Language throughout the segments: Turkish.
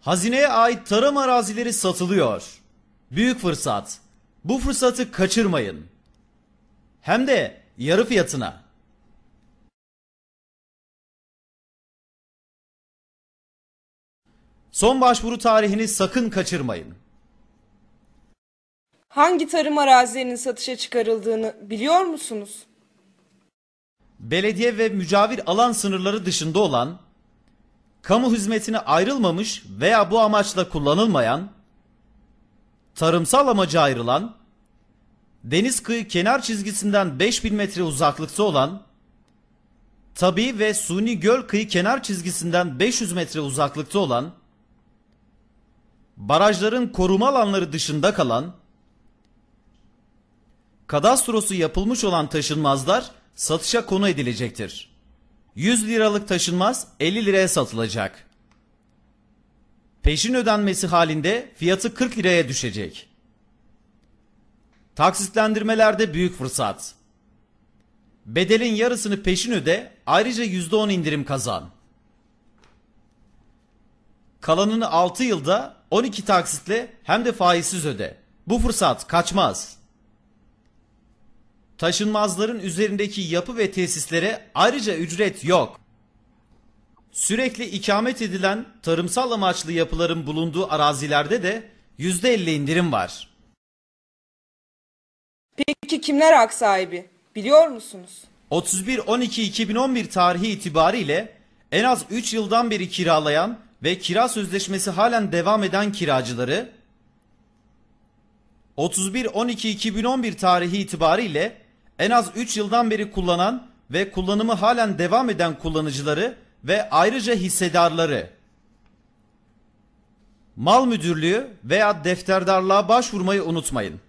Hazineye ait tarım arazileri satılıyor. Büyük fırsat. Bu fırsatı kaçırmayın. Hem de yarı fiyatına. Son başvuru tarihini sakın kaçırmayın. Hangi tarım arazilerinin satışa çıkarıldığını biliyor musunuz? belediye ve mücavir alan sınırları dışında olan, kamu hizmetine ayrılmamış veya bu amaçla kullanılmayan, tarımsal amaca ayrılan, deniz kıyı kenar çizgisinden 5000 metre uzaklıkta olan, tabi ve suni göl kıyı kenar çizgisinden 500 metre uzaklıkta olan, barajların koruma alanları dışında kalan, kadastrosu yapılmış olan taşınmazlar satışa konu edilecektir. 100 liralık taşınmaz 50 liraya satılacak. Peşin ödenmesi halinde fiyatı 40 liraya düşecek. Taksitlendirmelerde büyük fırsat. Bedelin yarısını peşin öde, ayrıca %10 indirim kazan. Kalanını 6 yılda 12 taksitle hem de faizsiz öde. Bu fırsat kaçmaz. Taşınmazların üzerindeki yapı ve tesislere ayrıca ücret yok. Sürekli ikamet edilen tarımsal amaçlı yapıların bulunduğu arazilerde de %50 indirim var. Peki kimler hak sahibi? Biliyor musunuz? 31-12-2011 tarihi itibariyle en az 3 yıldan beri kiralayan ve kira sözleşmesi halen devam eden kiracıları 31-12-2011 tarihi itibariyle en az 3 yıldan beri kullanan ve kullanımı halen devam eden kullanıcıları ve ayrıca hissedarları mal müdürlüğü veya defterdarlığa başvurmayı unutmayın.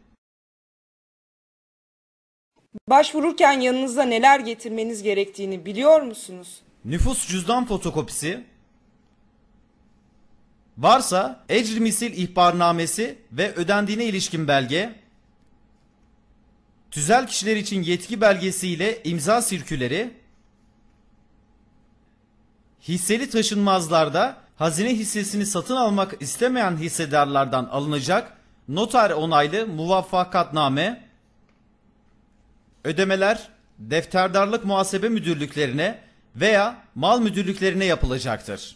Başvururken yanınızda neler getirmeniz gerektiğini biliyor musunuz? Nüfus cüzdan fotokopisi varsa misil ihbarnamesi ve ödendiğine ilişkin belge tüzel kişiler için yetki belgesiyle imza sirküleri hisseli taşınmazlarda hazine hissesini satın almak istemeyen hissedarlardan alınacak noter onaylı muvaffakatname ödemeler defterdarlık muhasebe müdürlüklerine veya mal müdürlüklerine yapılacaktır.